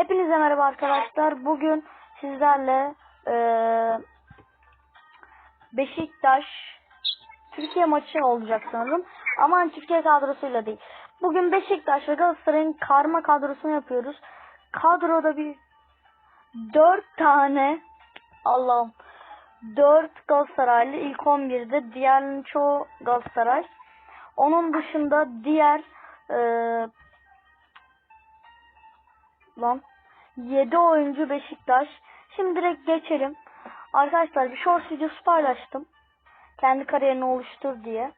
Hepinize merhaba arkadaşlar. Bugün sizlerle eee, Beşiktaş Türkiye maçı olacak sanırım. Ama Türkiye kadrosuyla değil. Bugün Beşiktaş ve Galatasaray'ın karma kadrosunu yapıyoruz. Kadroda bir dört tane Allah'ım dört Galatasaraylı ilk 11'de diğerinin çoğu Galatasaray. Onun dışında diğer eee lan 7 oyuncu Beşiktaş. Şimdi direkt geçelim. Arkadaşlar bir short videosu paylaştım. Kendi kariyerini oluştur diye.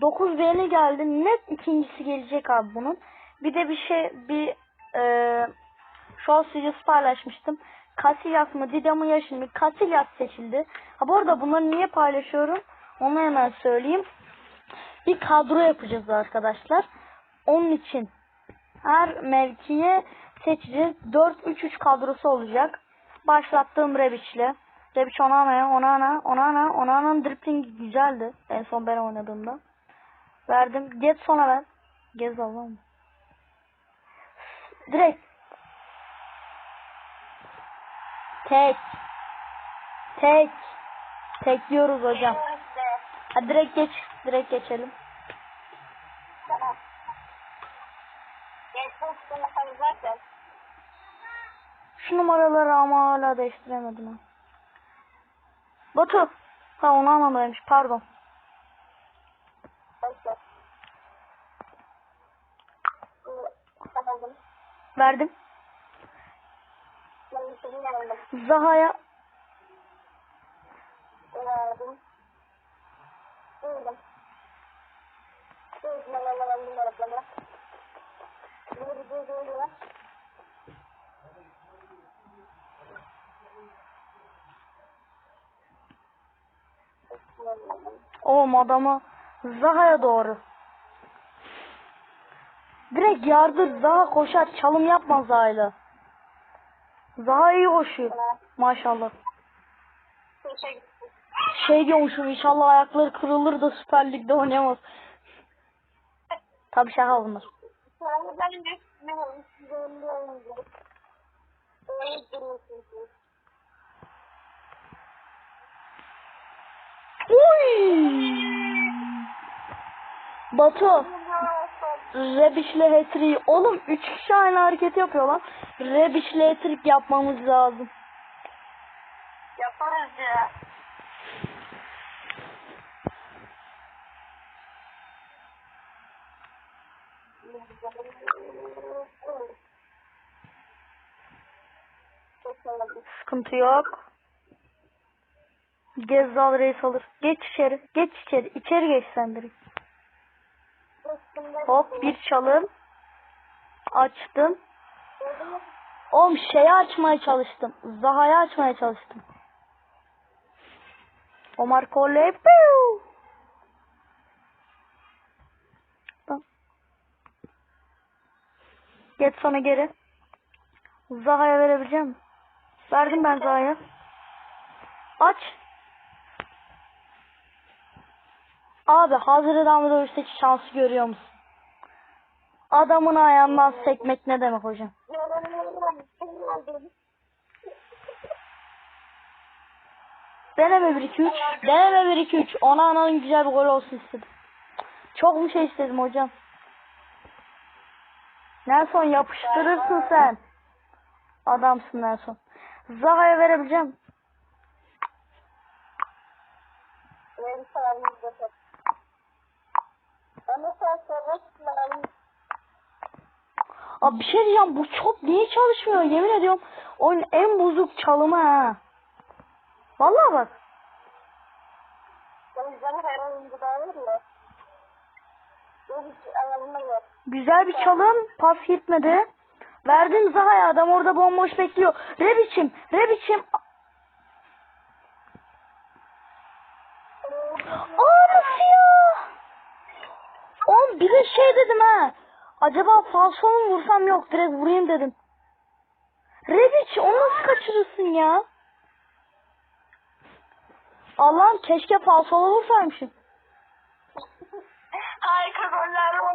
9 beğeni geldi. Net ikincisi gelecek abi bunun. Bir de bir şey bir e, short videosu paylaşmıştım. Casillas mı Didam'ın yaşı mı? Casillas seçildi. Ha bu arada bunları niye paylaşıyorum? Onu hemen söyleyeyim. Bir kadro yapacağız arkadaşlar. Onun için her mevkiye seçeceğiz. 4-3-3 kadrosu olacak. Başlattığım Rebic'le. Rebic Onana'ya, Onana, Onana, Onana'nın driplingi güzeldi. En son ben oynadığımda. Verdim. Get sona ver. Gez Allah'ım. Direkt. Tek. Tek. Tek diyoruz hocam. Hadi direkt geç. Direkt geçelim. Numaraları ama hala değiştiremedim ha. Batu. Ha onu anlamaymış pardon. Verdim. Ben. Zaha'ya Verdim. Duydum. Duydum. Ben anlamadım numaralarını. Bunu bir duyduğum oğlum adamı Zaha'ya doğru. Direkt yardır Zaha koşar çalım yapmaz Zaha'yla. Zaha iyi koşuyor. Maşallah. Şey diyormuşum inşallah ayakları kırılır da Süper Lig'de oynayamaz. Tabi şaka bunlar. Ben de Uy! Batu. Rebiş'le hat Oğlum 3 kişi aynı hareketi yapıyor lan. Rebiş'le hat yapmamız lazım. Yaparız ya. Sıkıntı yok. Gezzal reis alır. Geç içeri. Geç içeri. İçeri geç sen direkt. Hop bir çalım. Açtım. Oğlum şeyi açmaya çalıştım. Zaha'yı açmaya çalıştım. Omar Colley. Geç sonra geri. Zaha'ya verebileceğim. Verdim ben Zaha'ya. Aç. Abi hazır adamı dövüşteki şansı görüyor musun? Adamın ayağından sekmek ne demek hocam? Deneme 1-2-3. Deneme 1-2-3. Ona ananın güzel bir gol olsun istedim. Çok mu şey istedim hocam? Nelson yapıştırırsın sen. Adamsın Nelson. Zaha'ya verebileceğim. Benim Ama sen sormasın Abi bir şey diyeceğim. Bu çop niye çalışmıyor? Yemin ediyorum. Oyun en bozuk çalımı ha. Vallahi bak. O yüzden her. Güzel bir çalım. Pas gitmedi. Verdim Zaha'ya. Adam orada bomboş bekliyor. Rebiç'im. Rebiç'im. Aa nasıl ya? Oğlum bir de şey dedim ha. Acaba falso mu vursam yok. Direkt vurayım dedim. Rebiç onu nasıl kaçırırsın ya? Allah'ım keşke falsolu vursaymışım. Harika goller var.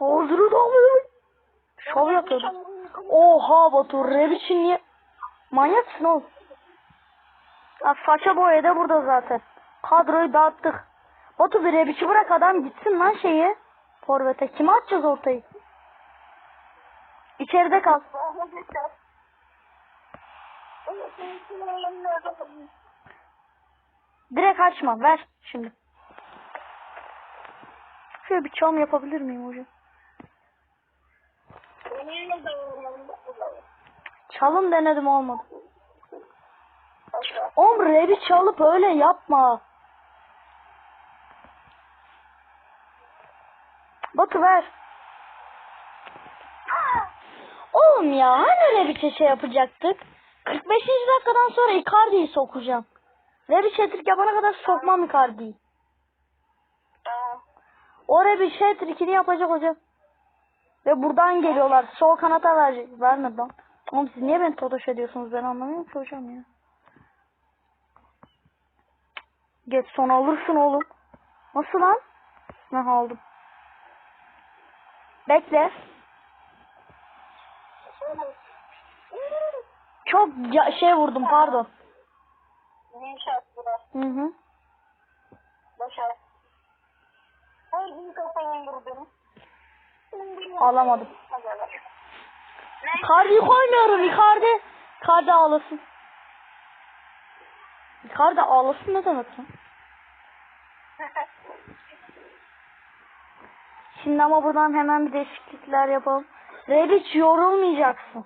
Ağzını damlıyor. Şov yapıyordum. Oha Batu Rebic'in niye? Manyaksın oğlum. Ya faça boya da burada zaten. Kadroyu dağıttık. Batu bir Rebic'i bırak adam gitsin lan şeyi. Forvet'e. Kime atacağız ortayı? İçeride kal. Direkt açma. Ver şimdi. Şöyle bir çam yapabilir miyim hocam? Çalım denedim olmadı. Oğlum rebi çalıp öyle yapma. Batu ver. Oğlum ya hani Rebiç'e şey yapacaktık? 45. dakikadan sonra Icardi'yi sokacağım. Rebiç hat yapana kadar sokmam Icardi'yi. O Rebiç hat yapacak hocam. Ve buradan geliyorlar. Sol kanata verecek. Vermedi lan. Oğlum siz niye beni totoş ediyorsunuz ben anlamıyorum ki hocam ya. Geç son alırsın oğlum. Nasıl lan? Ne aldım. Bekle. Çok şey vurdum pardon. Hı hı. Alamadım. Icardi'yi koymuyorum Icardi. Icardi ağlasın. Icardi ağlasın ne demek? Şimdi ama buradan hemen bir değişiklikler yapalım. Rebic yorulmayacaksın.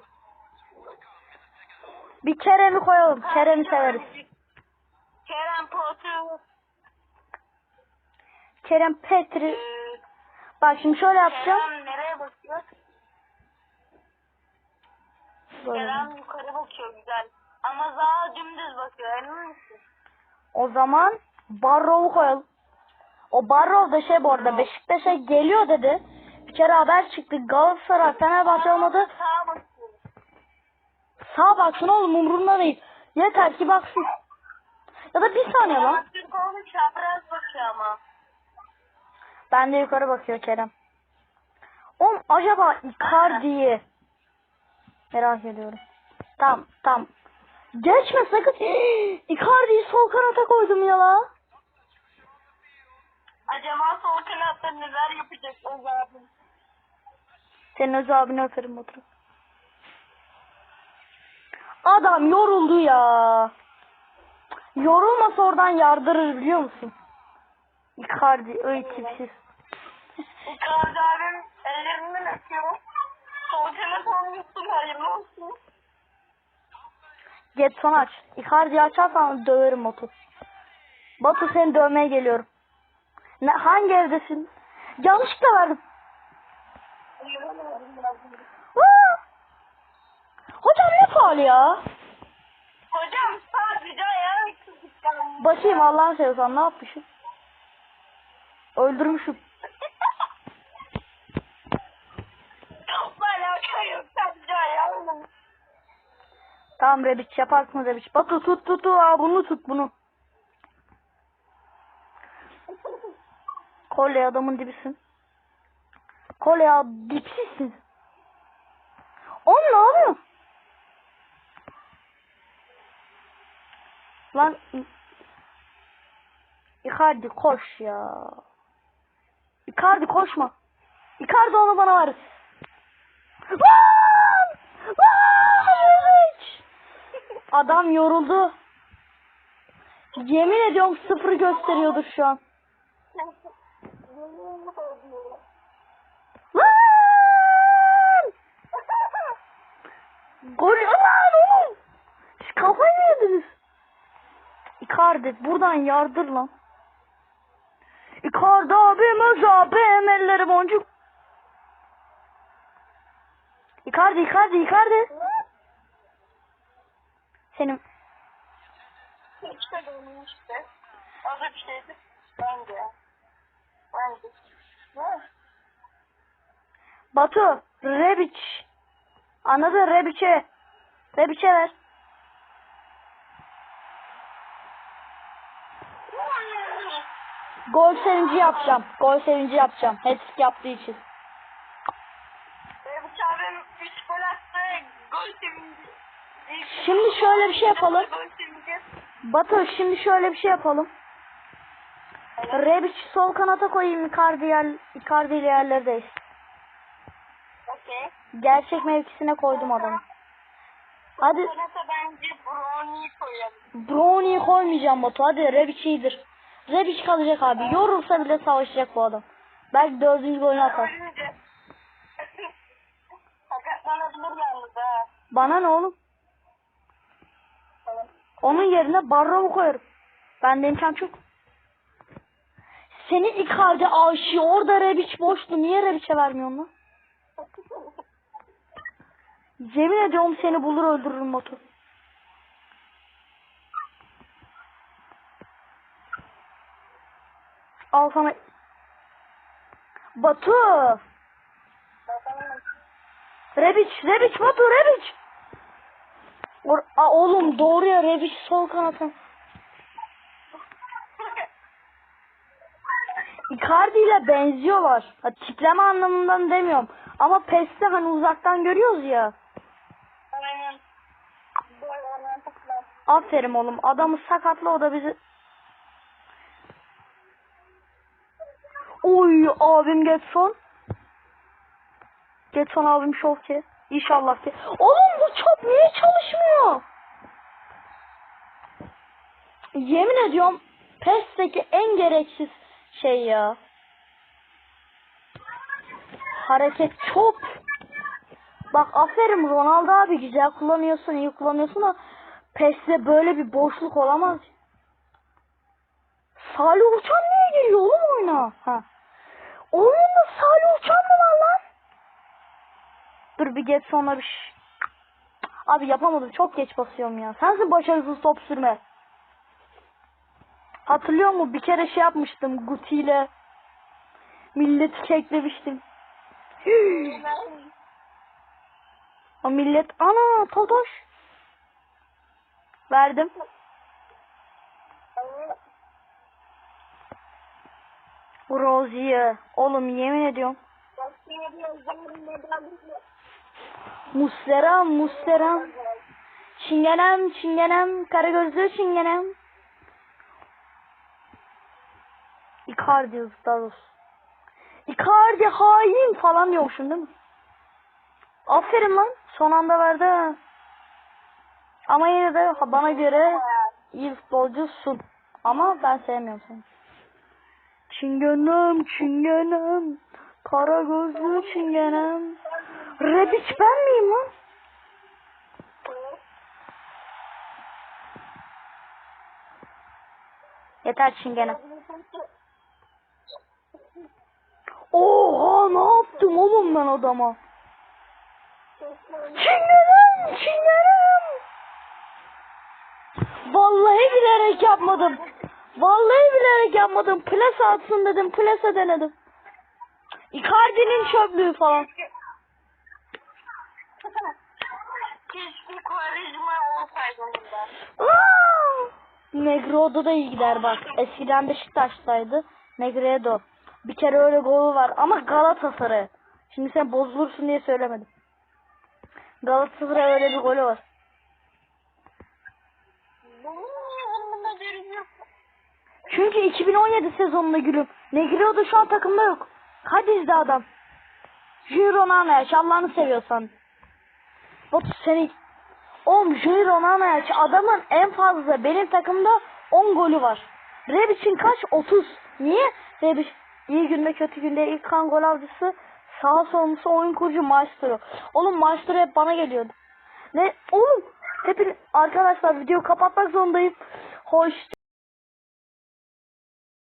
Bir Kerem'i koyalım. Kerem'i severiz. Kerem Potu. Kerem Petri. Bak şimdi şöyle yapacağım. Kerem nereye bakıyor? Kerem yukarı bakıyor güzel. Ama Zaha dümdüz bakıyor emin misin? O zaman Barrow'u koyalım. O Barrow da şey bu arada Beşiktaş'a geliyor dedi. Bir kere haber çıktı. Galatasaray Fenerbahçe olmadı. Sağa bakıyor. Sağ baksın oğlum umurunda değil. Yeter ki baksın. Ya da bir saniye lan. Aktürkoğlu çapraz bakıyor ama. Ben de yukarı bakıyor Kerem. Oğlum acaba Icardi'yi merak ediyorum. Tamam tamam. Geçme sakın. Icardi'yi sol kanata koydum ya la. Acaba sol kanatta neler yapacak o zaten? Senin öz abini öperim oturup. Adam yoruldu ya. Yorulmasa oradan yardırır biliyor musun? Icardi öyle tipsiz. Icardi abim ellerinden öpüyor. Sol kanat olmuşsun hayırlı olsun. Get son aç. Icardi'yi açarsan döverim Batu. Batu seni dövmeye geliyorum. Ne, hangi evdesin? Yanlışlıkla verdim. Aa! Hocam ne faul ya? Hocam sadece ayağı kızıklanmış. Bakayım Allah'ın seversen ne yapmışım? Öldürmüşüm. Topla alaka yok sadece ayağı. Tamam Rebiç yaparsın Rebiç. Batu tut tut tut. Aa, bunu tut bunu. Kolye adamın dibisin. Kolye dipsizsin. Oğlum ne yapıyorsun? Lan Icardi koş ya. Icardi koşma. Icardi onu bana ver. Lan! Lan! Rebiç! Adam yoruldu. Yemin ediyorum sıfır gösteriyordur şu an. Lan! Gol lan oğlum. Siz kafayı mı yediniz? Icardi buradan yardır lan. Icardi abim öz abim elleri boncuk. Icardi Icardi Icardi. Senin Hiç de dönmüştü. O da bir şeydi. Bence. Bence. Ne? Batu Rebic. Anladın Rebic'e. Rebic'e ver. Gol sevinci yapacağım. Gol sevinci yapacağım. Hat-trick yaptığı için. üç gol attı. Gol sevinci. İlk Şimdi şöyle bir şey yapalım. Batu şimdi şöyle bir şey yapalım. Rebic sol kanata koyayım Icardi, yer, Icardi ile yerlerdeyiz. Okey. Gerçek mevkisine koydum adamı. Hadi bence Brownie'yi koyalım. Brownie'yi koymayacağım Batu. Hadi Rebic iyidir. Rebic kalacak abi. Yorulsa bile savaşacak bu adam. Belki dördüncü golünü atar. Bana ne oğlum? Onun yerine Barrow'u koyarım. Bende imkan çok. Senin Icardi aşığı orada Rebic boştu. Niye Rebic'e vermiyorsun lan? Yemin ediyorum seni bulur öldürürüm Batu. Al sana. Batu. Rebic, Rebic, Batu, Rebic. Or Aa, oğlum doğru ya Rebic sol kanatın. Icardi ile benziyorlar. Ha, tipleme anlamından demiyorum. Ama PES'te hani uzaktan görüyoruz ya. Aynen. Aferin oğlum. Adamı sakatla o da bizi... Oy abim Getson. Getson abim şov ki. İnşallah ki. Oğlum bu çöp niye çalışmıyor? Yemin ediyorum PES'teki en gereksiz şey ya. Hareket çok. Bak aferin Ronaldo abi güzel kullanıyorsun, iyi kullanıyorsun ama PES'te böyle bir boşluk olamaz. Salih Uçan niye giriyor oğlum oyuna? Ha. Oyunda Salih Uçan? Dur bir geç sonra bir. Abi yapamadım çok geç basıyorum ya. Sensin başarısız top sürme. Hatırlıyor musun? Bir kere şey yapmıştım Guti ile. Milleti keklemiştim. O millet ana Totoş. Verdim. Rozi'ye. Oğlum yemin ediyorum. Muslera, Muslera. Çingenem, çingenem, karagözlü çingenem. Icardi olsun. Icardi hain falan diyormuşum değil mi? Aferin lan. Son anda verdi. Ama yine de bana göre iyi futbolcusun. Ama ben sevmiyorum seni. Çingenem, çingenem. Kara gözlü çingenem. Rebic ben miyim lan? Yeter çingenem. Oha ne yaptım oğlum ben adama? Çingenem, çingenem. Vallahi bilerek yapmadım. Vallahi bilerek yapmadım. Plase atsın dedim. Plase denedim. Icardi'nin çöplüğü falan. Keşke Quaresma olsaydı burada. Aa! Negro'da da iyi gider bak. Eskiden Beşiktaş'taydı. Negredo. Bir kere öyle golü var ama Galatasaray. Şimdi sen bozulursun diye söylemedim. Galatasaray öyle bir golü var. Çünkü 2017 sezonunda gülüm. Negredo şu an takımda yok. Cadiz'de adam. Junior Onanayaç Allah'ını seviyorsan. Batu seni... Oğlum Junior Onanayaç adamın en fazla benim takımda 10 golü var. Rebic'in kaç? 30. Niye? Rebic iyi günde kötü günde ilk kan gol avcısı sağ solmusu oyun kurucu Maestro. Oğlum Maestro hep bana geliyordu. Ne? Oğlum hepin arkadaşlar videoyu kapatmak zorundayım. Hoş